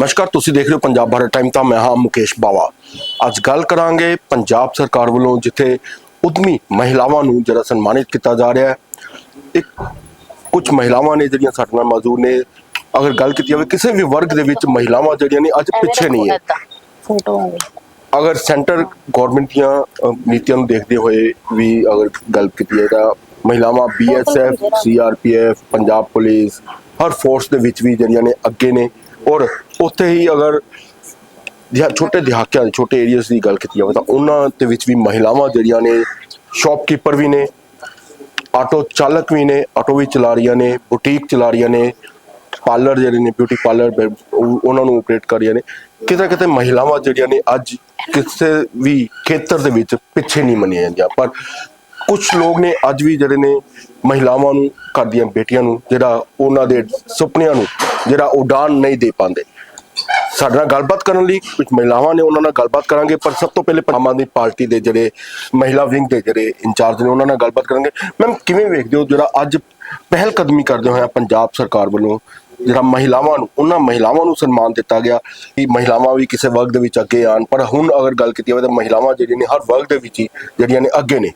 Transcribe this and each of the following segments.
ਨਮਸਕਾਰ ਤੁਸੀਂ ਦੇਖ ਰਹੇ ਹੋ ਪੰਜਾਬ ਭਾਰਤ ਟਾਈਮ ਤਾਂ ਮੈਂ ਹਾਂ ਮੁਕੇਸ਼ ਬਾਵਾ। ਅੱਜ ਗੱਲ ਕਰਾਂਗੇ ਪੰਜਾਬ ਸਰਕਾਰ ਵੱਲੋਂ ਜਿੱਥੇ ਉਦਮੀ ਮਹਿਲਾਵਾਂ ਨੂੰ ਜਿਹੜਾ ਸਨਮਾਨਿਤ ਕੀਤਾ ਜਾ ਰਿਹਾ ਹੈ। ਇੱਕ ਕੁਝ ਮਹਿਲਾਵਾਂ ਨੇ ਜਿਹੜੀਆਂ ਸਾਡੇ ਨਾਲ ਮੌਜੂਦ ਨੇ। ਅਗਰ ਗੱਲ ਕੀਤੀ ਜਾਵੇ ਕਿਸੇ ਵੀ ਵਰਗ ਦੇ ਵਿੱਚ ਮਹਿਲਾਵਾਂ ਜਿਹੜੀਆਂ ਨੇ ਅੱਜ ਪਿੱਛੇ ਨਹੀਂ ਹੈ। ਅਗਰ ਸੈਂਟਰ ਗਵਰਨਮੈਂਟ ਦੀਆਂ ਨੀਤੀਆਂ ਨੂੰ ਦੇਖਦੇ ਹੋਏ ਵੀ ਅਗਰ ਗੱਲ ਕੀਤੀ ਜਾਏ ਤਾਂ ਮਹਿਲਾਵਾਂ ਬੀਐਸਐਫ ਸੀਆਰਪੀਐਫ ਪੰਜਾਬ ਪੁਲਿਸ ਹਰ ਫੋਰਸ ਦੇ ਵਿੱਚ ਵੀ ਜਿਹੜੀਆਂ ਨੇ ਅੱਗੇ ਨੇ। ਔਰ ਉੱਥੇ ਹੀ ਅਗਰ ਜਿਹਾ ਛੋਟੇ ਦਿਹਾਕਿਆਂ ਦੇ, ਛੋਟੇ ਏਰੀਆਸ ਦੀ ਗੱਲ ਕੀਤੀ ਜਾਵੇ ਤਾਂ ਉਹਨਾਂ ਦੇ ਵਿੱਚ ਵੀ ਮਹਿਲਾਵਾਂ ਜਿਹੜੀਆਂ ਨੇ ਸ਼ਾਪਕੀਪਰ ਵੀ ਨੇ, ਆਟੋ ਚਾਲਕ ਵੀ ਨੇ, ਆਟੋ ਵੀ ਚਲਾ ਰਹੀਆਂ ਨੇ ਬੁਟੀਕ ਚਲਾ ਰਹੀਆਂ ਨੇ ਪਾਰਲਰ ਜਿਹੜੇ ਨੇ ਬਿਊਟੀ ਪਾਰਲਰ ਉਹਨਾਂ ਨੂੰ ਆਪਰੇਟ ਕਰ ਰਹੀਆਂ ਨੇ। ਕਿਤੇ ਕਿਤੇ ਮਹਿਲਾਵਾਂ ਜਿਹੜੀਆਂ ਨੇ ਅੱਜ ਕਿਸੇ ਵੀ ਖੇਤਰ ਦੇ ਵਿੱਚ ਪਿੱਛੇ ਨਹੀਂ ਮੰਨੀਆਂ ਜਾਂਦੀਆਂ। ਪਰ ਕੁਝ ਲੋਕ ਨੇ ਅੱਜ ਵੀ ਜਿਹੜੇ ਨੇ ਮਹਿਲਾਵਾਂ ਨੂੰ, ਘਰ ਦੀਆਂ ਬੇਟੀਆਂ ਨੂੰ, ਜਿਹੜਾ ਉਹਨਾਂ ਦੇ ਸੁਪਨਿਆਂ ਨੂੰ, ਜਿਹੜਾ ਉਡਾਨ ਨਹੀਂ ਦੇ ਪਾਉਂਦੇ। ਸਾਡੇ ਨਾਲ ਗੱਲਬਾਤ ਕਰਨ ਲਈ ਕੁਝ ਮਹਿਲਾਵਾਂ ਨੇ ਉਹਨਾਂ ਨਾਲ ਗੱਲਬਾਤ ਕਰਾਂਗੇ, ਪਰ ਸਭ ਤੋਂ ਪਹਿਲੇ ਆਮ ਆਦਮੀ ਪਾਰਟੀ ਦੇ ਜਿਹੜੇ ਮਹਿਲਾ ਵਿੰਗ ਦੇ ਜਿਹੜੇ ਇੰਚਾਰਜ ਨੇ ਉਹਨਾਂ ਨਾਲ ਗੱਲਬਾਤ ਕਰਾਂਗੇ। ਮੈਮ, ਕਿਵੇਂ ਵੇਖਦੇ ਹੋ ਜਿਹੜਾ ਅੱਜ ਪਹਿਲ ਕਦਮੀ ਕਰਦੇ ਹੋਇਆ ਪੰਜਾਬ ਸਰਕਾਰ ਵੱਲੋਂ, ਜਿਹੜਾ ਮਹਿਲਾਵਾਂ ਨੂੰ, ਉਹਨਾਂ ਮਹਿਲਾਵਾਂ ਨੂੰ ਸਨਮਾਨ ਦਿੱਤਾ ਗਿਆ ਕਿ ਮਹਿਲਾਵਾਂ ਵੀ ਕਿਸੇ ਵਰਗ ਦੇ ਵਿੱਚ ਅੱਗੇ ਆਣ ਪਰ ਹੁਣ ਅਗਰ ਗੱਲ ਕੀਤੀ ਜਾਵੇ ਤਾਂ ਮਹਿਲਾਵਾਂ ਜਿਹੜੀਆਂ ਨੇ ਹਰ ਵਰਗ ਦੇ ਵਿੱਚ ਹੀ ਜਿਹੜੀਆਂ ਨੇ ਅੱਗੇ ਨੇ।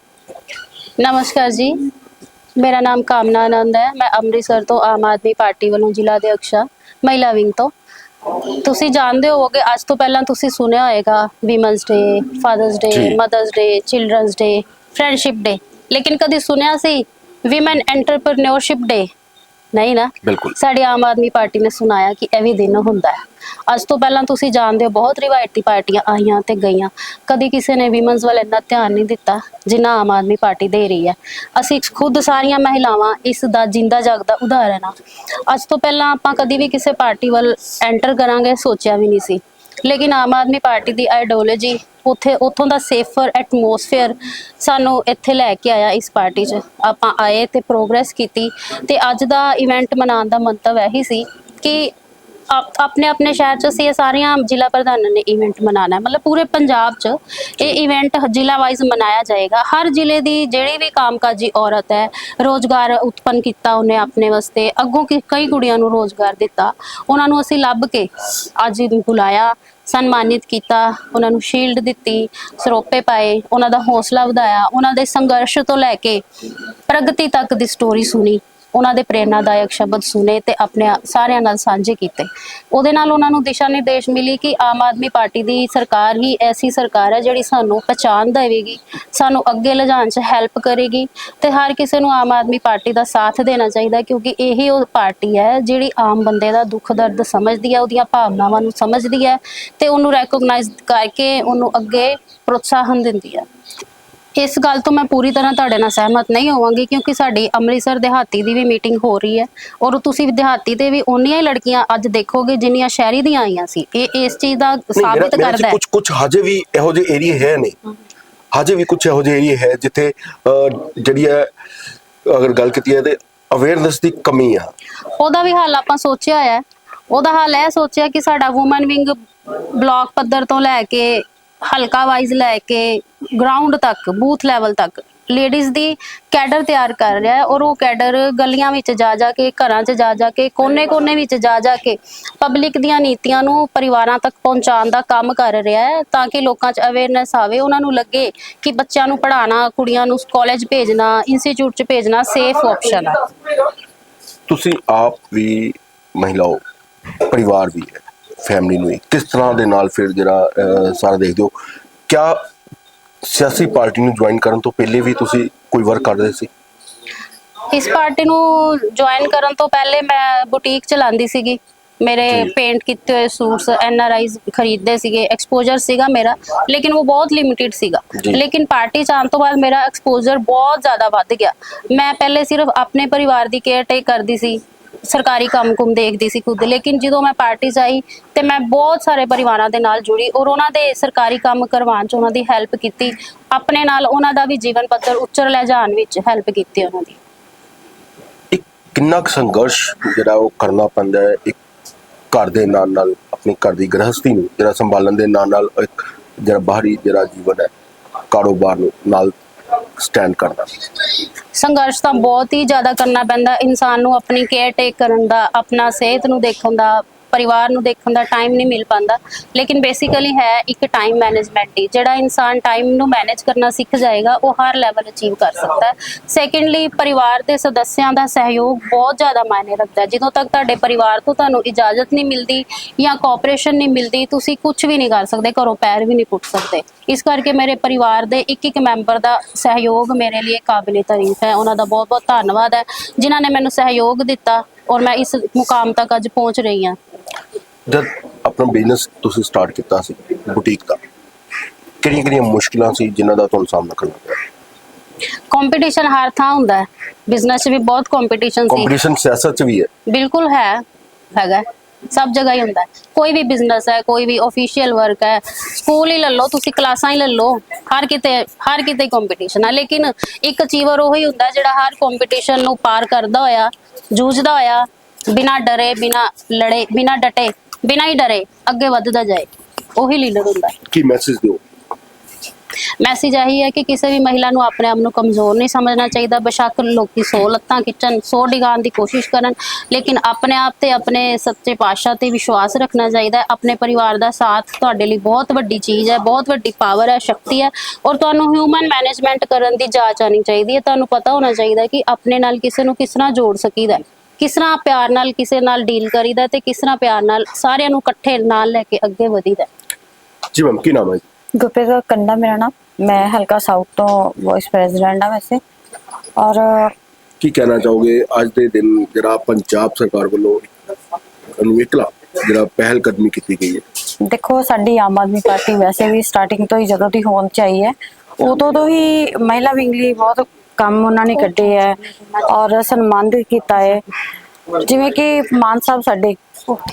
ਨਮਸਕਾਰ ਜੀ। ਮੇਰਾ ਨਾਮ ਕਾਮਨਾ ਆਨੰਦ ਹੈ। ਮੈਂ ਅੰਮ੍ਰਿਤਸਰ ਤੋਂ ਆਮ ਆਦਮੀ ਪਾਰਟੀ ਵੱਲੋਂ ਜ਼ਿਲ੍ਹਾ ਦੇ ਅਕਸ਼ਾ ਮਹਿਲਾ ਵਿੰਗ ਤੋਂ। ਤੁਸੀਂ ਜਾਣਦੇ ਹੋਵੋਗੇ ਅੱਜ ਤੋਂ ਪਹਿਲਾਂ ਤੁਸੀਂ ਸੁਣਿਆ ਹੋਏਗਾ women's day father's day mother's day children's day friendship day ਲੇਕਿਨ ਕਦੀ ਸੁਣਿਆ ਸੀ? ਵਿਮਨ ਐਂਟਰਪ੍ਰੀਨਿਓਰਸ਼ਿਪ ਡੇ ਨਹੀਂ ਨਾ? ਬਿਲਕੁਲ। ਸਾਡੀ ਆਮ ਆਦਮੀ ਪਾਰਟੀ ਨੇ ਸੁਣਾਇਆ ਕਿ ਇਹ ਵੀ ਦਿਨ ਹੁੰਦਾ ਹੈ। ਅੱਜ ਤੋਂ ਪਹਿਲਾਂ ਤੁਸੀਂ ਜਾਣਦੇ ਹੋ ਬਹੁਤ ਰਿਵਾਇਤੀ ਪਾਰਟੀਆਂ ਆਈਆਂ ਤੇ ਗਈਆਂ। ਕਦੀ ਕਿਸੇ ਨੇ ਵਿਮਨਸ ਵੱਲ ਇੰਨਾ ਧਿਆਨ ਨਹੀਂ ਦਿੱਤਾ ਜਿੰਨਾ ਆਮ ਆਦਮੀ ਪਾਰਟੀ ਦੇ ਰਹੀ ਹੈ। ਅਸੀਂ ਖੁਦ ਸਾਰੀਆਂ ਮਹਿਲਾਵਾਂ ਇਸ ਦਾ ਜਿੰਦਾ ਜਾਗਦਾ ਉਦਾਹਰਣ ਆ ਅੱਜ ਤੋਂ ਪਹਿਲਾਂ ਆਪਾਂ ਕਦੀ ਵੀ ਕਿਸੇ ਪਾਰਟੀ ਵੱਲ ਐਂਟਰ ਕਰਾਂਗੇ ਸੋਚਿਆ ਵੀ ਨਹੀਂ ਸੀ। ਲੇਕਿਨ ਆਮ ਆਦਮੀ ਪਾਰਟੀ ਦੀ ਆਈਡੀਓਲੋਜੀ ਉੱਥੇ ਉੱਥੋਂ ਦਾ ਸੇਫਰ ਐਟਮੋਸਫੇਅਰ ਸਾਨੂੰ ਇੱਥੇ ਲੈ ਕੇ ਆਇਆ ਇਸ ਪਾਰਟੀ 'ਚ। ਆਪਾਂ ਆਏ ਤੇ ਪ੍ਰੋਗਰੈਸ ਕੀਤੀ ਤੇ ਅੱਜ ਦਾ ਇਵੈਂਟ ਮਨਾਉਣ ਦਾ ਮੰਤਵ ਇਹੀ ਸੀ ਕਿ ਆਪ- ਆਪਣੇ ਆਪਣੇ ਸ਼ਹਿਰ 'ਚ ਅਸੀਂ ਇਹ ਸਾਰੀਆਂ ਜ਼ਿਲ੍ਹਾ ਪ੍ਰਧਾਨਾਂ ਨੇ ਇਵੈਂਟ ਮਨਾਉਣਾ ਹੈ। ਮਤਲਬ ਪੂਰੇ ਪੰਜਾਬ 'ਚ ਇਹ ਇਵੈਂਟ ਜ਼ਿਲ੍ਹਾ ਵਾਈਜ਼ ਮਨਾਇਆ ਜਾਏਗਾ। ਹਰ ਜ਼ਿਲ੍ਹੇ ਦੀ ਜਿਹੜੀ ਵੀ ਕਾਮਕਾਜੀ ਔਰਤ ਹੈ ਰੋਜ਼ਗਾਰ ਉਤਪੰਨ ਕੀਤਾ ਉਹਨੇ ਆਪਣੇ ਵਾਸਤੇ ਅੱਗੋਂ ਕਿ- ਕਈ ਕੁੜੀਆਂ ਨੂੰ ਰੋਜ਼ਗਾਰ ਦਿੱਤਾ ਉਹਨਾਂ ਨੂੰ ਅਸੀਂ ਲੱਭ ਕੇ ਅੱਜ ਬੁਲਾਇਆ। ਸਨਮਾਨਿਤ ਕੀਤਾ, ਉਹਨਾਂ ਨੂੰ ਸ਼ੀਲਡ ਦਿੱਤੀ, ਸਰੋਪੇ ਪਾਏ, ਉਹਨਾਂ ਦਾ ਹੌਸਲਾ ਵਧਾਇਆ, ਉਹਨਾਂ ਦੇ ਸੰਘਰਸ਼ ਤੋਂ ਲੈ ਕੇ ਪ੍ਰਗਤੀ ਤੱਕ ਦੀ ਸਟੋਰੀ ਸੁਣੀ। ਉਹਨਾਂ ਦੇ ਪ੍ਰੇਰਨਾਦਾਇਕ ਸ਼ਬਦ ਸੁਨੇ ਤੇ ਆਪਣੇ ਸਾਰਿਆਂ ਨਾਲ ਸਾਂਝੇ ਕੀਤੇ। ਉਹਦੇ ਨਾਲ ਉਹਨਾਂ ਨੂੰ ਦਿਸ਼ਾ ਨਿਰਦੇਸ਼ ਮਿਲੀ ਕਿ ਆਮ ਆਦਮੀ ਪਾਰਟੀ ਦੀ ਸਰਕਾਰ ਹੀ ਐਸੀ ਸਰਕਾਰ ਹੈ ਜਿਹੜੀ ਸਾਨੂੰ ਪਛਾਣ ਦੇਵੇਗੀ, ਸਾਨੂੰ ਅੱਗੇ ਲਿਜਾਣ 'ਚ ਹੈਲਪ ਕਰੇਗੀ ਤੇ ਹਰ ਕਿਸੇ ਨੂੰ ਆਮ ਆਦਮੀ ਪਾਰਟੀ ਦਾ ਸਾਥ ਦੇਣਾ ਚਾਹੀਦਾ ਹੈ ਕਿਉਂਕਿ ਇਹੀ ਉਹ ਪਾਰਟੀ ਹੈ ਜਿਹੜੀ ਆਮ ਬੰਦੇ ਦਾ ਦੁੱਖ ਦਰਦ ਸਮਝਦੀ ਹੈ, ਉਹਦੀਆਂ ਭਾਵਨਾਵਾਂ ਨੂੰ ਸਮਝਦੀ ਹੈ ਤੇ ਉਹਨੂੰ ਰੈਕੋਗਨਾਈਜ਼ ਕਰਕੇ ਉਹਨੂੰ ਅੱਗੇ ਪ੍ਰੋਤਸਾਹਨ ਦਿੰਦੀ ਹੈ। ਇਸ ਗੱਲ ਤੋਂ ਮੈਂ ਪੂਰੀ ਤਰ੍ਹਾਂ ਤੁਹਾਡੇ ਨਾਲ ਸਹਿਮਤ ਨਹੀਂ ਹੋਵਾਂਗੀ ਕਿਉਂਕਿ ਸਾਡੀ ਅੰਮ੍ਰਿਤਸਰ ਦਿਹਾਤੀ ਦੀ ਵੀ ਮੀਟਿੰਗ ਹੋ ਰਹੀ ਹੈ ਔਰ ਤੁਸੀਂ ਦਿਹਾਤੀ ਤੇ ਵੀ ਉਨੀਆਂ ਹੀ ਲੜਕੀਆਂ ਅੱਜ ਦੇਖੋਗੇ ਜਿੰਨੀਆਂ ਸ਼ਹਿਰੀ ਦੀਆਂ ਆਈਆਂ ਸੀ। ਇਹ ਇਸ ਚੀਜ਼ ਦਾ ਸਾਬਿਤ ਕਰਦਾ ਹੈ। ਕੁਝ ਕੁਝ ਹਜੇ ਵੀ ਇਹੋ ਜਿਹੇ ਏਰੀਏ ਹੈ ਨੇ ਹਜੇ ਵੀ ਕੁਝ ਇਹੋ ਜਿਹੇ ਏਰੀਏ ਹੈ ਜਿੱਥੇ ਜਿਹੜੀ ਹੈ ਅਗਰ ਗੱਲ ਕੀਤੀ ਹੈ ਤੇ ਅਵੇਅਰਨੈਸ ਦੀ ਕਮੀ ਆ। ਉਹਦਾ ਵੀ ਹੱਲ ਆਪਾਂ ਸੋਚਿਆ ਹੈ। ਉਹਦਾ ਹੱਲ ਇਹ ਸੋਚਿਆ ਕਿ ਸਾਡਾ ਔਮਨ ਵਿੰਗ ਬਲਾਕ ਪੱਧਰ ਤੋਂ ਲੈ ਕੇ ਹਲਕਾ ਵਾਈਜ਼ ਲੈ ਕੇ ਗਰਾਊਂਡ ਤੱਕ ਬੂਥ ਲੈਵਲ ਤੱਕ ਲੇਡੀਜ਼ ਦੀ ਕੈਡਰ ਤਿਆਰ ਕਰ ਰਿਹਾ ਹੈ ਔਰ ਉਹ ਕੈਡਰ ਗਲੀਆਂ ਵਿੱਚ ਜਾ ਜਾ ਕੇ, ਘਰਾਂ 'ਚ ਜਾ ਜਾ ਕੇ, ਕੋਨੇ-ਕੋਨੇ ਵਿੱਚ ਜਾ ਜਾ ਕੇ ਪਬਲਿਕ ਦੀਆਂ ਨੀਤੀਆਂ ਨੂੰ ਪਰਿਵਾਰਾਂ ਤੱਕ ਪਹੁੰਚਾਉਣ ਦਾ ਕੰਮ ਕਰ ਰਿਹਾ ਹੈ ਤਾਂ ਕਿ ਲੋਕਾਂ 'ਚ ਅਵੇਅਰਨੈਸ ਆਵੇ, ਉਹਨਾਂ ਨੂੰ ਲੱਗੇ ਕਿ ਬੱਚਿਆਂ ਨੂੰ ਪੜ੍ਹਾਉਣਾ, ਕੁੜੀਆਂ ਨੂੰ ਕਾਲਜ ਭੇਜਣਾ ਇੰਸਟੀਚਿਊਟ 'ਚ ਭੇਜਣਾ ਸੇਫ ਆਪਸ਼ਨ ਹੈ। ਤੁਸੀਂ ਆਪ ਵੀ ਮਹਿਲਾ ਹੋ ਪਰਿਵਾਰ ਵੀ ਹੈ। ਫੈਮਿਲੀ ਨੂੰ। ਕਿਸ ਤਰ੍ਹਾਂ ਦੇ ਨਾਲ ਫਿਰ ਜਿਹੜਾ ਸਾਰਾ ਦੇਖਦੇ ਹੋ? ਕਿਆ ਸਿਆਸੀ ਪਾਰਟੀ ਨੂੰ ਜੁਆਇਨ ਕਰਨ ਤੋਂ ਪਹਿਲੇ ਵੀ ਤੁਸੀਂ ਕੋਈ ਵਰਕ ਕਰਦੇ ਸੀ? ਇਸ ਪਾਰਟੀ ਨੂੰ ਜੁਆਇਨ ਕਰਨ ਤੋਂ ਪਹਿਲੇ ਮੈਂ ਬੁਟੀਕ ਚਲਾਉਂਦੀ ਸੀਗੀ। ਮੇਰੇ। ਪੇਂਟ ਕੀਤੇ ਹੋਏ ਸੂਟਸ ਐਨ ਆਰ ਆਈਜ਼ ਖਰੀਦਦੇ ਸੀਗੇ। ਐਕਸਪੋਜ਼ਰ ਸੀਗਾ ਮੇਰਾ ਲੇਕਿਨ ਉਹ ਬਹੁਤ ਲਿਮਿਟਿਡ ਸੀਗਾ। ਲੇਕਿਨ ਪਾਰਟੀ ਆਉਣ ਤੋਂ ਬਾਅਦ ਮੇਰਾ ਐਕਸਪੋਜ਼ਰ ਬਹੁਤ ਜ਼ਿਆਦਾ ਵੱਧ ਗਿਆ। ਮੈਂ ਪਹਿਲੇ ਸਿਰਫ ਆਪਣੇ ਪਰਿਵਾਰ ਦੀ ਕੇਅਰ ਟੇਕ ਕਰਦੀ ਸੀ। ਸਰਕਾਰੀ ਕੰਮ-ਕੁਮ ਦੇਖਦੀ ਸੀ ਖੁਦ, ਲੇਕਿਨ ਜਦੋਂ ਮੈਂ ਪਾਰਟੀ 'ਚ ਆਈ ਤੇ ਮੈਂ ਬਹੁਤ ਸਾਰੇ ਪਰਿਵਾਰਾਂ ਦੇ ਨਾਲ ਜੁੜੀ ਔਰ ਉਹਨਾਂ ਦੇ ਸਰਕਾਰੀ ਕੰਮ ਕਰਵਾਉਣ 'ਚ ਉਹਨਾਂ ਦੀ ਹੈਲਪ ਕੀਤੀ, ਆਪਣੇ ਨਾਲ ਉਹਨਾਂ ਦਾ ਵੀ ਜੀਵਨ ਪੱਧਰ ਉੱਚਰ ਲੈ ਜਾਣ ਵਿੱਚ ਹੈਲਪ ਕੀਤੀ ਉਹਨਾਂ ਦੀ। ਇੱਕ ਕਿੰਨਾ ਕੁ ਸੰਘਰਸ਼ ਜਿਹੜਾ ਉਹ ਕਰਨਾ ਪੈਂਦਾ ਹੈ, ਇੱਕ ਘਰ ਦੇ ਨਾਲ ਨਾਲ ਆਪਣੀ ਘਰ ਦੀ ਗ੍ਰਹਸਥੀ ਨੂੰ ਜਿਹੜਾ ਸੰਭਾਲਣ ਦੇ ਨਾਲ ਨਾਲ ਇੱਕ ਜਿਹੜਾ ਬਾਹਰੀ ਜਿਹੜਾ ਜੀਵਨ ਹੈ, ਕਾਰੋਬਾਰ ਨੂੰ ਨਾਲ ਸਟੈਂਡ ਕਰਨਾ ਸੰਘਰਸ਼ ਤਾਂ ਬਹੁਤ ਹੀ ਜ਼ਿਆਦਾ ਕਰਨਾ ਪੈਂਦਾ। ਇਨਸਾਨ ਨੂੰ ਆਪਣੀ ਕੇਅਰ ਟੇਕ ਕਰਨ ਦਾ, ਆਪਣਾ ਸਿਹਤ ਨੂੰ ਦੇਖਣ ਦਾ ਪਰਿਵਾਰ ਨੂੰ ਦੇਖਣ ਦਾ ਟਾਈਮ ਨਹੀਂ ਮਿਲ ਪਾਉਂਦਾ। ਲੇਕਿਨ ਬੇਸਿਕਲੀ ਹੈ ਇੱਕ ਟਾਈਮ ਮੈਨੇਜਮੈਂਟ ਹੀ ਜਿਹੜਾ ਇਨਸਾਨ ਟਾਈਮ ਨੂੰ ਮੈਨੇਜ ਕਰਨਾ ਸਿੱਖ ਜਾਏਗਾ, ਉਹ ਹਰ ਲੈਵਲ ਅਚੀਵ ਕਰ ਸਕਦਾ ਹੈ। ਸੈਕੰਡਲੀ ਪਰਿਵਾਰ ਦੇ ਸਦੱਸਿਆਂ ਦਾ ਸਹਿਯੋਗ ਬਹੁਤ ਜ਼ਿਆਦਾ ਮਾਇਨੇ ਰੱਖਦਾ ਜਦੋਂ ਤੱਕ ਤੁਹਾਡੇ ਪਰਿਵਾਰ ਤੋਂ ਤੁਹਾਨੂੰ ਇਜਾਜ਼ਤ ਨਹੀਂ ਮਿਲਦੀ ਜਾਂ ਕੋਆਪਰੇਸ਼ਨ ਨਹੀਂ ਮਿਲਦੀ, ਤੁਸੀਂ ਕੁਝ ਵੀ ਨਹੀਂ ਕਰ ਸਕਦੇ, ਘਰੋਂ ਪੈਰ ਵੀ ਨਹੀਂ ਪੁੱਟ ਸਕਦੇ। ਇਸ ਕਰਕੇ ਮੇਰੇ ਪਰਿਵਾਰ ਦੇ ਇੱਕ ਇੱਕ ਮੈਂਬਰ ਦਾ ਸਹਿਯੋਗ ਮੇਰੇ ਲਈ ਕਾਬਿਲੇ ਤਾਰੀਫ ਹੈ। ਉਹਨਾਂ ਦਾ ਬਹੁਤ ਬਹੁਤ ਧੰਨਵਾਦ ਹੈ, ਜਿਨ੍ਹਾਂ ਨੇ ਮੈਨੂੰ ਸਹਿਯੋਗ ਦਿੱਤਾ ਔਰ ਮੈਂ ਇਸ ਮੁਕਾਮ ਤੱਕ ਅੱਜ ਪਹੁੰਚ ਰਹੀ ਹਾਂ। ਜਦ ਆਪਣਾ ਬਿਜ਼ਨਸ ਤੁਸੀਂ ਸਟਾਰਟ ਕੀਤਾ ਸੀ ਬੁਟੀਕ ਦਾ ਕਿਹੜੀਆਂ ਕਿਹੜੀਆਂ ਮੁਸ਼ਕਲਾਂ ਸੀ ਜਿਨ੍ਹਾਂ ਦਾ ਤੁਹਾਨੂੰ ਸਾਹਮਣਾ ਕਰਨਾ ਪਿਆ? ਕੰਪੀਟੀਸ਼ਨ ਹਰ ਥਾਂ ਹੁੰਦਾ ਹੈ। ਬਿਜ਼ਨਸ 'ਚ ਵੀ ਬਹੁਤ ਕੰਪੀਟੀਸ਼ਨ ਸੀ। ਕੰਪੀਟੀਸ਼ਨ ਸਿਆਸਤ ਚ ਵੀ ਹੈ। ਬਿਲਕੁਲ ਹੈ ਹੈਗਾ ਹੈ। ਸਭ ਜਗ੍ਹਾ ਹੀ ਹੁੰਦਾ ਹੈ। ਕੋਈ ਵੀ ਬਿਜ਼ਨਸ ਹੈ ਕੋਈ ਵੀ ਆਫੀਸ਼ੀਅਲ ਵਰਕ ਹੈ ਸਕੂਲ ਹੀ ਲੈ ਲਓ ਤੁਸੀਂ ਕਲਾਸਾਂ ਹੀ ਲੈ ਲਓ ਹਰ ਕਿਤੇ ਹਰ ਕਿਤੇ ਕੰਪੀਟੀਸ਼ਨ ਹੈ। ਲੇਕਿਨ ਇੱਕ ਅਚੀਵਰ ਉਹ ਹੀ ਹੁੰਦਾ ਜਿਹੜਾ ਹਰ ਕੰਪੀਟੀਸ਼ਨ ਨੂੰ ਪਾਰ ਕਰਦਾ ਹੋਇਆ ਜੂਝਦਾ ਹੋਇਆ ਬਿਨਾਂ ਡਰੇ ਬਿਨਾਂ ਲੜੇ ਬਿਨਾਂ ਡਟੇ ਬਿਨਾਂ ਹੀ ਡਰੇ ਅੱਗੇ ਵੱਧਦਾ ਜਾਏ ਉਹੀ ਲੀਡਰ ਹੁੰਦਾ। ਹੈ ਕੀ ਮੈਸੇਜ ਦਿਓ? ਮੈਸੇਜ ਇਹੀ ਹੈ ਕਿ ਕਿਸੇ ਵੀ ਮਹਿਲਾ ਨੂੰ ਆਪਣੇ ਆਪ ਨੂੰ ਕਮਜ਼ੋਰ ਨਹੀਂ ਸਮਝਣਾ ਚਾਹੀਦਾ ਬੇਸ਼ੱਕ ਲੋਕੀ 100 ਲੱਤਾਂ ਖਿੱਚਣ 100 ਡਿਗਾਉਣ ਦੀ ਕੋਸ਼ਿਸ਼ ਕਰਨ ਲੇਕਿਨ ਆਪਣੇ ਆਪ ਤੇ ਆਪਣੇ ਸੱਚੇ ਪਾਤਸ਼ਾਹ ਤੇ ਵਿਸ਼ਵਾਸ ਰੱਖਣਾ ਚਾਹੀਦਾ ਹੈ। ਆਪਣੇ ਪਰਿਵਾਰ ਦਾ ਸਾਥ ਤੁਹਾਡੇ ਲਈ ਬਹੁਤ ਵੱਡੀ ਚੀਜ਼ ਹੈ ਬਹੁਤ ਵੱਡੀ ਪਾਵਰ ਹੈ ਸ਼ਕਤੀ ਹੈ ਔਰ ਤੁਹਾਨੂੰ ਹਿਊਮਨ ਮੈਨੇਜਮੈਂਟ ਕਰਨ ਦੀ ਜਾਚ ਆਣੀ ਚਾਹੀਦੀ ਹੈ। ਤੁਹਾਨੂੰ ਪਤਾ ਹੋਣਾ ਚਾਹੀਦਾ ਕਿ ਆਪਣੇ ਨਾਲ ਕਿਸੇ ਨੂੰ ਕਿਸ ਤਰ੍ਹਾਂ ਜੋੜ ਸਕੀਦਾ ਹੈ। ਕਿਸ ਤਰ੍ਹਾਂ ਪਿਆਰ ਨਾਲ ਕਿਸੇ ਨਾਲ ਡੀਲ ਕਰੀਦਾ ਹੈ ਤੇ ਕਿਸ ਤਰ੍ਹਾਂ ਪਿਆਰ ਨਾਲ ਸਾਰਿਆਂ ਨੂੰ ਇਕੱਠੇ ਨਾਲ ਲੈ ਕੇ ਅੱਗੇ ਵਧੀਦਾ? ਹੈ। ਜੀ ਮੈਮ ਕੀ ਨਾਮ ਹੈ ਜੀ? ਗੁਰਪ੍ਰੀਤ ਕੌਰ ਕੰਡਾ ਮੇਰਾ ਨਾਮ। ਮੈਂ ਹਲਕਾ ਸਾਊਥ ਤੋਂ ਵਾਈਸ ਪ੍ਰੈਜ਼ੀਡੈਂਟ ਆ ਵੈਸੇ। ਔਰ ਕੀ ਕਹਿਣਾ ਚਾਹੋਗੇ? ਅੱਜ ਦੇ ਦਿਨ ਜਿਹੜਾ ਪੰਜਾਬ ਸਰਕਾਰ ਵੱਲੋਂ ਅਨੁਇਕਲਾ ਜਿਹੜਾ ਪਹਿਲ ਕਦਮੀ ਕੀਤੀ ਗਈ ਹੈ। ਦੇਖੋ ਸਾਡੀ ਆਮ ਆਦਮੀ ਪਾਰਟੀ ਵੈਸੇ ਵੀ ਸਟਾਰਟਿੰਗ ਤੋਂ ਹੀ ਜਦੋਂ ਦੀ ਹੋਂਦ ਚ ਆਈ ਹੈ ਉਦੋਂ ਤੋਂ ਹੀ ਮਹਿਲਾ ਵਿੰਗ ਲਈ ਬਹੁਤ ਕੰਮ ਉਹਨਾਂ ਨੇ ਕੱਢੇ ਹੈ ਔਰ ਸਨਮਾਨਿਤ ਕੀਤਾ ਹੈ। ਜਿਵੇਂ ਕਿ ਮਾਨ ਸਾਹਿਬ ਸਾਡੇ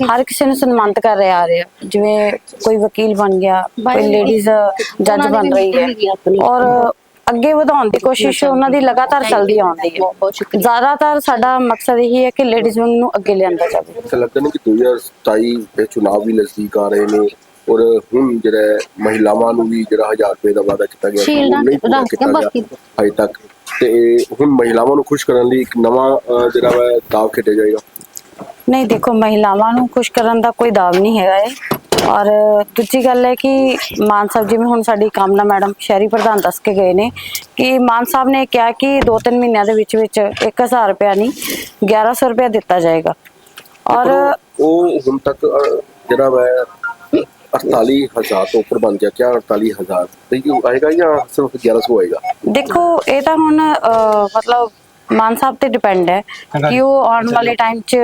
ਹਰ ਕਿਸੇ ਨੂੰ ਸਨਮਾਨਿਤ ਕਰ ਰਹੇ ਆ ਰਹੇ ਜਿਵੇਂ ਕੋਈ ਵਕੀਲ ਬਣ ਗਿਆ ਕੋਈ ਲੇਡੀਜ਼ ਜੱਜ ਬਣ ਰਹੀ ਹੈ। ਔਰ ਅੱਗੇ ਵਧਾਉਣ ਦੀ ਕੋਸ਼ਿਸ਼ ਉਹਨਾਂ ਦੀ ਲਗਾਤਾਰ ਚੱਲਦੀ ਆਉਂਦੀ ਹੈ। ਬਹੁਤ ਬਹੁਤ ਸ਼ੁਕਰੀਆ। ਜ਼ਿਆਦਾਤਰ ਸਾਡਾ ਮਕਸਦ ਇਹ ਹੈ ਕਿ ਲੇਡੀਜ਼ ਵਿੰਗ ਨੂੰ ਅੱਗੇ ਲਿਆਂਦਾ ਜਾਵੇ। ਐਸਾ ਲੱਗਦਾ ਨਹੀਂ ਕਿ 2027 ਦੇ ਚੁਣਾਵ ਵੀ ਨਜ਼ਦੀਕ ਆ ਰਹੇ ਨੇ ਔਰ ਹੁਣ ਜਿਹੜਾ ਮਹਿਲਾਵਾਂ ਨੂੰ ਵੀ ਜਿਹੜਾ 1000 ਰੁਪਏ ਦਾ ਵਾਅਦਾ ਕੀਤਾ ਗਿਆ ਉਹ ਨਹੀਂ ਪੂਰਾ ਕੀਤਾ ਗਿਆ। ਅਜੇ ਤੱਕ ਤੇ ਹੁਣ ਮਹਿਲਾਵਾਂ ਨੂੰ ਖੁਸ਼ ਕਰਨ ਲਈ ਇੱਕ ਨਵਾਂ ਜਿਹੜਾ ਵਾ ਦਾਅਵ ਖੇਡਿਆ ਜਾਏਗਾ। ਨਹੀਂ ਦੇਖੋ ਮਹਿਲਾਵਾਂ ਨੂੰ ਖੁਸ਼ ਕਰਨ ਦਾ ਕੋਈ ਦਾਅਵ ਨਹੀਂ ਹੈਗਾ ਇਹ। ਔਰ ਦੂਜੀ ਗੱਲ ਹੈ ਕਿ ਮਾਨ ਸਾਹਿਬ ਜਿਵੇਂ ਹੁਣ ਸਾਡੀ ਕਾਮਨਾ ਮੈਡਮ ਸ਼ਹਿਰੀ ਪ੍ਰਧਾਨ ਦੱਸ ਕੇ ਗਏ ਨੇ ਕਿ ਮਾਨ ਸਾਹਿਬ ਨੇ ਕਿਹਾ ਕਿ 2-3 ਮਹੀਨਿਆਂ ਦੇ ਵਿੱਚ ਵਿੱਚ 1000 ਰੁਪਇਆ ਨਹੀਂ 1100 ਰੁਪਇਆ ਦਿੱਤਾ ਜਾਏਗਾ। ਔਰ ਉਹ ਹੁਣ ਤੱਕ ਜਿਹੜਾ ਵਾ 48000 ਤੋਂ ਉੱਪਰ ਬਣ ਗਿਆ ਕਿਆ 48000 ਤੇ ਇਹ ਆਏਗਾ ਜਾਂ ਸਿਰਫ 1100 ਆਏਗਾ ਦੇਖੋ ਇਹ ਤਾਂ ਹੁਣ ਅਹ, ਮਤਲਬ ਮਾਨ ਸਾਹਿਬ ਤੇ ਡਿਪੈਂਡ ਹੈ ਕਿ ਉਹ ਆਉਣ ਵਾਲੇ ਟਾਈਮ 'ਚ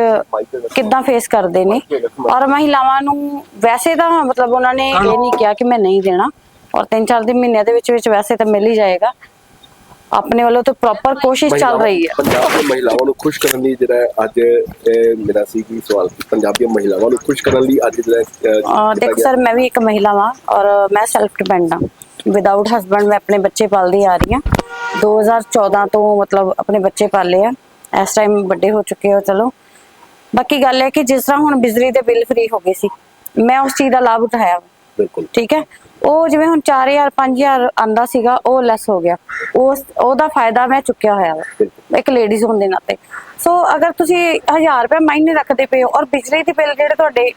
ਕਿੱਦਾਂ ਫੇਸ ਕਰਦੇ ਨੇ। ਔਰ ਮਹਿਲਾਵਾਂ ਨੂੰ ਵੈਸੇ ਤਾਂ ਮਤਲਬ ਉਹਨਾਂ ਨੇ ਇਹ ਨਹੀਂ ਕਿਹਾ ਕਿ ਮੈਂ ਨਹੀਂ ਦੇਣਾ। ਔਰ ਤਿੰਨ ਚਾਰ ਦਿਨ ਮਹੀਨਿਆਂ ਦੇ ਵਿੱਚ ਵਿੱਚ ਵੈਸੇ ਤਾਂ ਮਿਲ ਹੀ ਜਾਏਗਾ। ਆਪਣੇ ਵੱਲੋਂ ਤਾਂ ਪ੍ਰੋਪਰ ਕੋਸ਼ਿਸ਼ ਚੱਲ ਰਹੀ ਹੈ। ਪੰਜਾਬ ਦੀਆਂ ਮਹਿਲਾਵਾਂ ਨੂੰ ਖੁਸ਼ ਕਰਨ ਲਈ ਜਿਹੜਾ ਅੱਜ ਮੇਰਾ ਸੀ ਕਿ ਸਵਾਲ ਪੰਜਾਬ ਦੀਆਂ ਮਹਿਲਾਵਾਂ ਨੂੰ ਖੁਸ਼ ਕਰਨ ਲਈ ਅੱਜ ਜਿਹੜਾ ਦੇਖੋ। ਸਰ ਮੈਂ ਵੀ ਇੱਕ ਮਹਿਲਾ ਔਰ ਮੈਂ ਸੈਲਫ ਡਿਪੈਂਡ ਹਾਂ ਵਿਦਆਊਟ ਹਸਬੰਡ ਮੈਂ ਆਪਣੇ ਬੱਚੇ ਪਾਲਦੀ ਆ ਰਹੀ ਹਾਂ। 2014 ਤੋਂ ਮਤਲਬ ਆਪਣੇ ਬੱਚੇ ਪਾਲੇ ਆ। ਇਸ ਟਾਈਮ ਵੱਡੇ ਹੋ ਚੁੱਕੇ ਹੋ ਚਲੋ। ਬਾਕੀ ਗੱਲ ਹੈ ਕਿ ਜਿਸ ਤਰ੍ਹਾਂ ਹੁਣ ਬਿਜਲੀ ਦੇ ਬਿੱਲ ਫ੍ਰੀ ਹੋ ਗਏ ਸੀ ਮੈਂ ਉਸ ਚੀਜ਼ ਦਾ ਲਾਭ ਉਠਾਇਆ ਬਿਲਕੁਲ। ਠੀਕ ਹੈ? ਉਹ ਜਿਵੇਂ ਹੁਣ 4000 5000 ਆਂਦਾ ਸੀਗਾ ਉਹ ਲੈਸ ਹੋ ਗਿਆ। ਉਸ ਉਹਦਾ ਫਾਇਦਾ ਮੈਂ ਚੁੱਕਿਆ ਹੋਇਆ ਵਾ। ਇੱਕ ਲੇਡੀਜ਼ ਹੋਣ ਦੇ ਨਾਤੇ। ਸੋ ਅਗਰ ਤੁਸੀਂ 1000 ਰੁਪਏ ਮਹੀਨੇ ਰੱਖਦੇ ਪਏ ਹੋ ਔਰ ਬਿਜਲੀ ਦੇ ਬਿੱਲ ਜਿਹੜੇ ਤੁਹਾਡੇ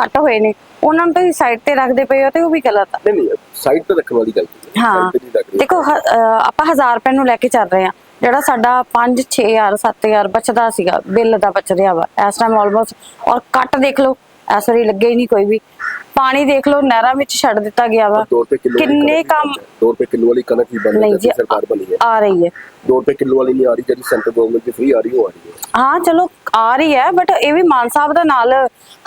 ਘੱਟ ਹੋਏ ਨੇ ਉਹਨਾਂ ਨੂੰ ਤੁਸੀਂ ਸਾਈਡ ਤੇ ਰੱਖਦੇ ਪਏ ਹੋ ਤੇ ਉਹ ਵੀ ਗਲਤ ਆ। ਨਹੀਂ ਨਹੀਂ ਸਾਈਡ ਤੇ ਰੱਖਣ ਵਾਲੀ ਗੱਲ ਹੈ। ਦੇਖੋ ਆਪਾਂ 1000 ਰੁਪਏ ਨੂੰ ਲੈ ਕੇ ਚੱਲ ਰਹੇ ਆ ਜਿਹੜਾ ਸਾਡਾ 5 6000 7000 ਬਚਦਾ ਸੀਗਾ ਬਿੱਲ ਦਾ ਬਚ ਰਿਹਾ ਵਾ। ਇਸ ਟਾਈਮ ਆਲਮੋਸਟ ਔਰ ਕੱਟ ਦੇਖ ਲਓ ਇਸ ਵਾਰੀ ਲੱਗੇ ਹੀ ਨਹੀਂ ਕੋਈ ਵੀ। ਪਾਣੀ ਦੇਖ ਲਓ ਨਹਿਰਾਂ ਵਿੱਚ ਛੱਡ ਦਿੱਤਾ ਗਿਆ ਵਾ। ਦੋ ਰੁਪਏ ਕਿਲੋ ਕਿੰਨੇ ਕੰਮ 2 ਰੁਪਏ ਕਿਲੋ ਵਾਲੀ ਕਣਕ ਵੀ ਬਣ ਰਹੀ ਹੈ ਸਰਕਾਰ ਬਣੀ ਹੈ। ਆ ਰਹੀ ਹੈ। 2 ਰੁਪਏ ਕਿਲੋ ਵਾਲੀ ਨਹੀਂ ਆ ਰਹੀ ਜਿਹੜੀ ਸੈਂਟਰ ਗਵਰਨਮੈਂਟ ਦੀ ਫ੍ਰੀ ਆ ਰਹੀ ਉਹ ਆ ਰਹੀ ਹੈ। ਹਾਂ ਚਲੋ ਆ ਰਹੀ ਹੈ ਬਟ ਇਹ ਵੀ ਮਾਨ ਸਾਹਿਬ ਦਾ ਨਾਲ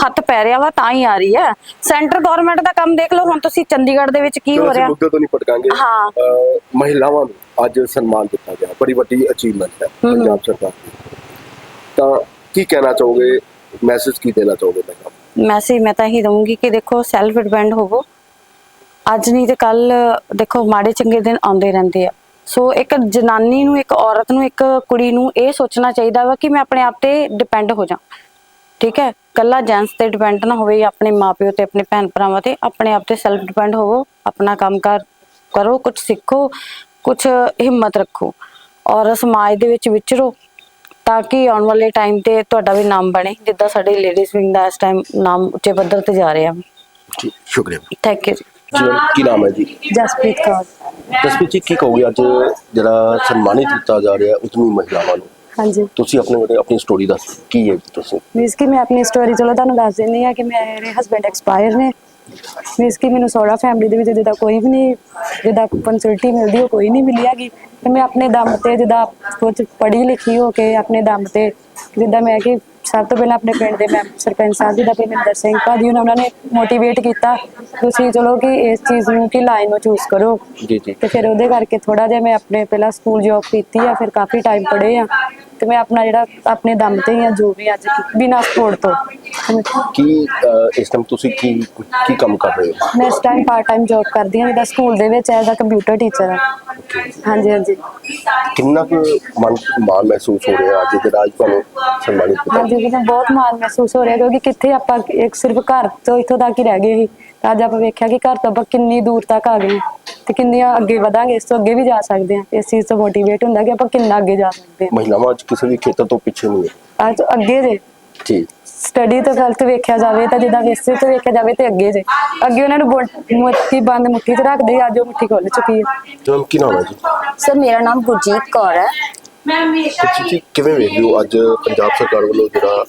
ਹੱਥ ਪੈ ਰਿਹਾ ਵਾ ਤਾਂ ਹੀ ਆ ਰਹੀ ਹੈ। ਸੈਂਟਰ ਗਵਰਨਮੈਂਟ ਦਾ ਕੰਮ ਦੇਖ ਲਓ ਹੁਣ ਤੁਸੀਂ ਚੰਡੀਗੜ੍ਹ ਦੇ ਵਿੱਚ ਕੀ ਹੋ ਰਿਹਾ? ਮੁੱਦੇ ਤੋਂ ਨਹੀਂ ਭਟਕਾਂਗੇ ਹਾਂ। ਮਹਿਲਾਵਾਂ ਨੂੰ ਅੱਜ ਸਨਮਾਨ ਦਿੱਤਾ ਗਿਆ ਬੜੀ ਵੱਡੀ ਅਚੀਵਮੈਂਟ ਹੈ। ਪੰਜਾਬ ਸਰਕਾਰ ਦੀ। ਤਾਂ ਕੀ ਕਹਿਣਾ ਚਾਹੋਗੇ? ਮੈਸੇਜ ਕੀ ਦੇਣਾ ਚਾਹੋਗੇ ਮਹਿਲਾਵਾਂ ਮੈਸੇਜ ਮੈਂ ਤਾਂ ਇਹੀ ਦਊਂਗੀ ਕਿ ਦੇਖੋ ਸੈਲਫ ਡਿਪੈਂਡ ਹੋਵੋ। ਅੱਜ ਨਹੀਂ ਤੇ ਕੱਲ, ਦੇਖੋ, ਮਾੜੇ ਚੰਗੇ ਦਿਨ ਆਉਂਦੇ ਰਹਿੰਦੇ ਆ। ਸੋ ਇੱਕ ਜਨਾਨੀ ਨੂੰ, ਇੱਕ ਔਰਤ ਨੂੰ, ਇੱਕ ਕੁੜੀ ਨੂੰ ਇਹ ਸੋਚਣਾ ਚਾਹੀਦਾ ਵਾ ਕਿ ਮੈਂ ਆਪਣੇ ਆਪ ਤੇ ਡਿਪੈਂਡ ਹੋ ਜਾ ਠੀਕ ਹੈ? ਕੱਲਾ ਜੈਂਟਸ ਤੇ ਡਿਪੈਂਡ ਨਾ ਹੋਵੇ ਜਾਂ ਆਪਣੇ ਮਾਪਿਓ ਤੇ, ਆਪਣੇ ਭੈਣ ਭਰਾਵਾਂ ਤੇ। ਆਪਣੇ ਆਪ ਤੇ ਸੈਲਫ ਡਿਪੈਂਡ ਹੋਵੋ, ਆਪਣਾ ਕੰਮ ਕੰਮਕਾਰ ਕਰੋ ਕੁਝ ਸਿੱਖੋ ਕੁਝ ਹਿੰਮਤ ਰੱਖੋ। ਔਰ ਸਮਾਜ ਦੇ ਵਿੱਚ ਵਿਚਰੋ। ਤਾਂ ਕਿ ਆਉਣ ਵਾਲੇ ਟਾਈਮ ਤੇ ਤੁਹਾਡਾ ਵੀ ਨਾਮ ਬਣੇ ਜਿੱਦਾਂ ਸਾਡੇ ਲੇਡੀਜ਼ ਵਿੰਗ ਦਾ ਇਸ ਟਾਈਮ ਨਾਮ ਉੱਚੇ ਪੱਧਰ ਤੇ ਜਾ ਰਿਹਾ। ਜੀ ਸ਼ੁਕਰੀਆ। ਥੈਂਕ ਯੂ ਜੀ। ਕੀ ਨਾਮ ਹੈ ਜੀ? ਜਸਪ੍ਰੀਤ ਕੌਰ। ਜਸਪੀਤ ਜੀ ਕੀ ਕਹੋਗੇ ਅੱਜ ਜਿਹੜਾ ਸਨਮਾਨਿਤ ਕੀਤਾ ਜਾ ਰਿਹਾ ਉਤਨੀ ਮਹਿਲਾਵਾਂ ਨੂੰ? ਹਾਂਜੀ। ਤੁਸੀਂ ਆਪਣੇ ਬਾਰੇ ਆਪਣੀ ਸਟੋਰੀ ਦੱਸ ਕੀ ਹੈ ਤੁਸੀਂ? ਮੀਨਸ ਕਿ ਮੈਂ ਆਪਣੀ ਸਟੋਰੀ ਚਲੋ ਤੁਹਾਨੂੰ ਦੱਸ ਦਿੰਦੀ ਆ ਕਿ ਮੇਰੇ ਹਸਬੰਡ ਐਕਸਪਾਇਰ ਨੇ। ਮੀਨਸ ਕਿ ਮੈਨੂੰ ਸੋਹਰਾ ਫੈਮਿਲੀ ਦੇ ਵਿੱਚ ਜਿੱਦਾਂ ਕੋਈ ਵੀ ਨਹੀਂ ਜਿੱਦਾਂ ਫੈਸਿਲਿਟੀ ਮਿਲਦੀ ਉਹ ਕੋਈ ਨਹੀਂ ਮਿਲੀ ਹੈਗੀ। ਤੇ ਮੈਂ ਆਪਣੇ ਦਮ ਤੇ ਜਿੱਦਾਂ ਕੁਝ ਪੜ੍ਹੀ ਲਿਖੀ ਹੋ ਕੇ ਆਪਣੇ ਦਮ ਤੇ ਜਿੱਦਾਂ ਮੈਂ ਕਿ ਸਭ ਤੋਂ ਪਹਿਲਾਂ ਆਪਣੇ ਪਿੰਡ ਦੇ ਮੈਂ ਸਰਪੰਚ ਸਾਹਿਬ ਜੀ ਦਾ ਭਿੰਦਰ ਸਿੰਘ ਭਾਜੀ ਉਹਨਾਂ ਉਹਨਾਂ ਨੇ ਮੋਟੀਵੇਟ ਕੀਤਾ। ਤੁਸੀਂ ਚਲੋ ਕਿ ਇਸ ਚੀਜ਼ ਨੂੰ ਕਿ ਲਾਈਨ ਨੂੰ ਚੂਜ਼ ਕਰੋ। ਜੀ ਜੀ। ਤੇ ਫਿਰ ਉਹਦੇ ਕਰਕੇ ਥੋੜਾ ਜਿਹਾ ਮੈਂ ਆਪਣੇ ਪਹਿਲਾਂ ਸਕੂਲ ਜੌਬ ਕੀਤੀ ਆ ਫਿਰ ਕਾਫੀ ਟਾਈਮ ਪੜ੍ਹੇ ਆ। ਤੇ ਮੈਂ ਆਪਣਾ ਜਿਹੜਾ ਆਪਣੇ ਦਮ ਤੇ ਹੀ ਆ ਜੋ ਵੀ ਅੱਜ ਬਿਨਾਂ ਸਪੋਰਟ ਤੋਂ। ਕੀ ਅਹ, ਇਸ ਟਾਈਮ ਤੁਸੀਂ ਕੀ ਕੀ ਕੰਮ ਕਰ ਰਹੇ ਹੋ? ਮੈਂ ਇਸ ਟਾਈਮ ਪਾਰਟ ਟਾਈਮ ਜੌਬ ਕਰਦੀ ਹਾਂ ਜਿੱਦਾਂ ਸਕੂਲ ਦੇ ਵਿੱਚ ਐਜ਼ ਅ ਕੰਪਿਊਟਰ ਟੀਚਰ ਆ। ਹਾਂਜੀ ਹਾਂਜੀ। ਕਿੰਨਾ ਕੁ ਮਨ ਮਾਣ ਮਹਿਸੂਸ ਹੋ ਰਿਹਾ ਅੱਜ ਜਿਹੜਾ ਅੱਜ ਤੁਹਾਨੂੰ ਸਨਮਾਨਿਤ ਕੀਤਾ? ਹਾਂਜੀ ਮੈਨੂੰ ਬਹੁਤ ਮਾਣ ਮਹਿਸੂਸ ਹੋ ਰਿਹਾ ਕਿਉਂਕਿ ਕਿੱਥੇ ਆਪਾਂ ਇੱਕ ਸਿਰਫ ਘਰ ਤੋਂ ਇੱਥੋਂ ਤੱਕ ਹੀ ਰਹਿ ਗਏ ਸੀ। ਤਾਂ ਅੱਜ ਆਪਾਂ ਵੇਖਿਆ ਕਿ ਘਰ ਤੋਂ ਆਪਾਂ ਕਿੰਨੀ ਦੂਰ ਤੱਕ ਆ ਗਏ ਹਾਂ ਤੇ ਕਿੰਨੀਆਂ ਅੱਗੇ ਵਧਾਂਗੇ ਇਸ ਤੋਂ ਅੱਗੇ ਵੀ ਜਾ ਸਕਦੇ ਹਾਂ ਇਸ ਚੀਜ਼ ਤੋਂ ਮੋਟੀਵੇਟ ਹੁੰਦਾ ਕਿ ਆਪਾਂ ਕਿੰਨਾ ਅੱਗੇ ਜਾ ਸਕਦੇ ਹਾਂ। ਮਹਿਲਾਵਾਂ ਅੱਜ ਕਿਸੇ ਵੀ ਖੇਤਰ ਤੋਂ ਪਿੱਛੇ ਨਹੀਂ ਹੈ। ਅੱਜ ਅੱਗੇ ਜੇ। ਜੀ। ਸਟੱਡੀ ਤੋਂ ਗਲਤ ਵੇਖਿਆ ਜਾਵੇ ਤਾਂ ਜਿੱਦਾਂ ਵਿਸੇ ਤੋਂ ਵੇਖਿਆ ਜਾਵੇ ਤੇ ਅੱਗੇ ਜੇ। ਅੱਗੇ ਉਹਨਾਂ ਨੂੰ ਮੁੱਠੀ ਬੰਦ ਮੁੱਠੀ 'ਚ ਰੱਖਦੇ ਅੱਜ ਉਹ ਮੁੱਠੀ ਖੁੱਲ ਚੁੱਕੀ ਹੈ। ਤੇ ਮੈਮ ਕੀ ਨਾਮ ਹੈ ਜੀ? ਸਰ ਮੇਰਾ ਨਾਮ ਗੁਰਜੀਤ ਕੌਰ ਹੈ। ਜੀ ਕਿਵੇਂ ਵੇਖਦੇ ਹੋ ਅੱਜ ਪੰਜਾਬ ਸਰਕਾਰ ਵੱਲੋਂ ਜਿਹੜਾ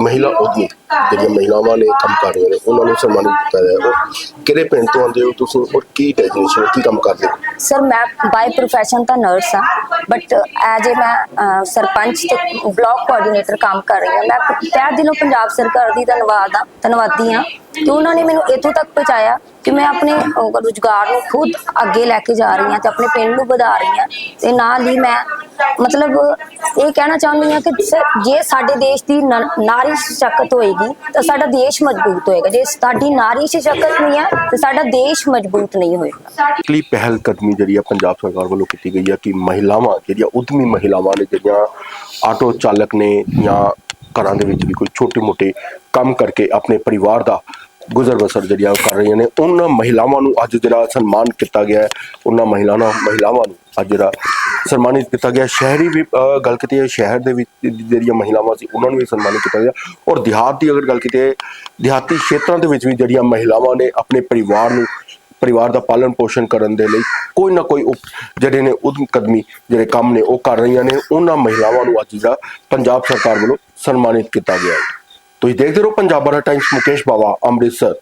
ਮਹਿਲਾ ਉਦਮੀ ਜਿਹੜੀਆਂ ਮਹਿਲਾਵਾਂ ਨੇ ਕੰਮ ਕਰ ਰਹੀਆਂ ਨੇ ਉਹਨਾਂ ਨੂੰ ਸਨਮਾਨਿਤ ਕੀਤਾ ਜਾ ਰਿਹਾ ਉਹ ਕਿਹੜੇ ਪਿੰਡ ਤੋਂ ਆਉਂਦੇ ਹੋ ਤੁਸੀਂ ਔਰ ਕੀ ਡੈਜੀਨੇਸ਼ਨ ਕੀ ਕੰਮ ਕਰਦੇ ਹੋ? ਸਰ ਮੈਂ ਬਾਈ ਪ੍ਰੋਫੈਸ਼ਨ ਤਾਂ ਨਰਸ ਹਾਂ ਬਟ ਐਜ ਏ ਮੈਂ ਸਰਪੰਚ ਤੇ ਬਲਾਕ ਕੋਆਰਡੀਨੇਟਰ ਕੰਮ ਕਰ ਰਹੀ ਹਾਂ। ਮੈਂ ਤਹਿ ਦਿਲੋਂ ਪੰਜਾਬ ਸਰਕਾਰ ਦੀ ਧੰਨਵਾਦ ਹਾਂ ਧੰਨਵਾਦੀ ਹਾਂ ਕਿ ਉਹਨਾਂ ਨੇ ਮੈਨੂੰ ਇੱਥੋਂ ਤੱਕ ਪਹੁੰਚਾਇਆ। ਕਿ ਮੈਂ ਆਪਣੇ ਰੁਜ਼ਗਾਰ ਨੂੰ ਖੁਦ ਅੱਗੇ ਲੈ ਕੇ ਜਾ ਰਹੀ ਹਾਂ ਤੇ ਆਪਣੇ ਪਿੰਡ ਨੂੰ ਵਧਾ ਰਹੀ ਹਾਂ ਤੇ ਨਾਲ ਹੀ ਮੈਂ ਮਤਲਬ ਇਹ ਕਹਿਣਾ ਚਾਹੁੰਦੀ ਹਾਂ ਕਿ ਜੇ ਸਾਡੇ ਦੇਸ਼ ਦੀ ਨਾਰੀ ਸ਼ਕਤ ਹੋਏਗੀ ਤਾਂ ਸਾਡਾ ਦੇਸ਼ ਮਜ਼ਬੂਤ ਹੋਏਗਾ। ਜੇ ਸਾਡੀ ਨਾਰੀ ਸ਼ਕਤ ਨਹੀਂ ਹੈ ਤਾਂ ਸਾਡਾ ਦੇਸ਼ ਮਜ਼ਬੂਤ ਨਹੀਂ ਹੋਏਗਾ। ਲਈ ਪਹਿਲ ਕਦਮੀ ਜਿਹੜੀ ਆ ਪੰਜਾਬ ਸਰਕਾਰ ਵੱਲੋਂ ਕੀਤੀ ਗਈ ਆ ਕਿ ਮਹਿਲਾਵਾਂ ਜਿਹੜੀਆਂ, ਉਦਮੀ ਮਹਿਲਾਵਾਂ ਨੇ ਜਿਹੜੀਆਂ ਆਟੋ ਚਾਲਕ ਨੇ ਜਾਂ ਘਰਾਂ ਦੇ ਵਿੱਚ ਵੀ ਕੋਈ ਛੋਟੇ-ਮੋਟੇ ਕੰਮ ਕਰਕੇ ਆਪਣੇ ਪਰਿਵਾਰ ਦਾ ਗੁਜ਼ਰ ਬਸਰ ਜਿਹੜੀਆਂ ਉਹ ਕਰ ਰਹੀਆਂ ਨੇ। ਉਹਨਾਂ ਮਹਿਲਾਵਾਂ ਨੂੰ ਅੱਜ ਜਿਹੜਾ ਸਨਮਾਨ ਕੀਤਾ ਗਿਆ ਹੈ, ਉਹਨਾਂ ਮਹਿਲਾਵਾਂ ਮਹਿਲਾਵਾਂ ਨੂੰ ਅੱਜ ਜਿਹੜਾ ਸਨਮਾਨਿਤ ਕੀਤਾ ਗਿਆ ਸ਼ਹਿਰੀ ਵੀ ਗੱਲ ਕੀਤੀ ਹੈ, ਸ਼ਹਿਰ ਦੇ ਵਿੱਚ ਜਿਹੜੀਆਂ ਮਹਿਲਾਵਾਂ ਸੀ, ਉਹਨਾਂ ਨੂੰ ਵੀ ਸਨਮਾਨਿਤ ਕੀਤਾ ਗਿਆ। ਔਰ ਦਿਹਾਤ ਦੀ ਅਗਰ ਗੱਲ ਕੀਤੀ ਹੈ ਦਿਹਾਤੀ ਖੇਤਰਾਂ ਦੇ ਵਿੱਚ ਵੀ ਜਿਹੜੀਆਂ ਮਹਿਲਾਵਾਂ ਨੇ ਆਪਣੇ ਪਰਿਵਾਰ ਨੂੰ, ਪਰਿਵਾਰ ਦਾ ਪਾਲਣ ਪੋਸ਼ਣ ਕਰਨ ਦੇ ਲਈ ਕੋਈ ਨਾ ਕੋਈ ਜਿਹੜੇ ਨੇ ਉਦਮ ਕਦਮੀ ਜਿਹੜੇ ਕੰਮ ਨੇ ਉਹ ਕਰ ਰਹੀਆਂ ਨੇ। ਉਹਨਾਂ ਮਹਿਲਾਵਾਂ ਨੂੰ ਅੱਜ ਜਿਹੜਾ ਪੰਜਾਬ ਸਰਕਾਰ ਵੱਲੋਂ ਸਨਮਾਨਿਤ ਕੀਤਾ ਗਿਆ ਹੈ। ਤੁਸੀਂ ਦੇਖਦੇ ਰਹੋ ਪੰਜਾਬ ਬਾਰਾ ਟਾਈਮਸ ਮੁਕੇਸ਼ ਬਾਵਾ ਅੰਮ੍ਰਿਤਸਰ।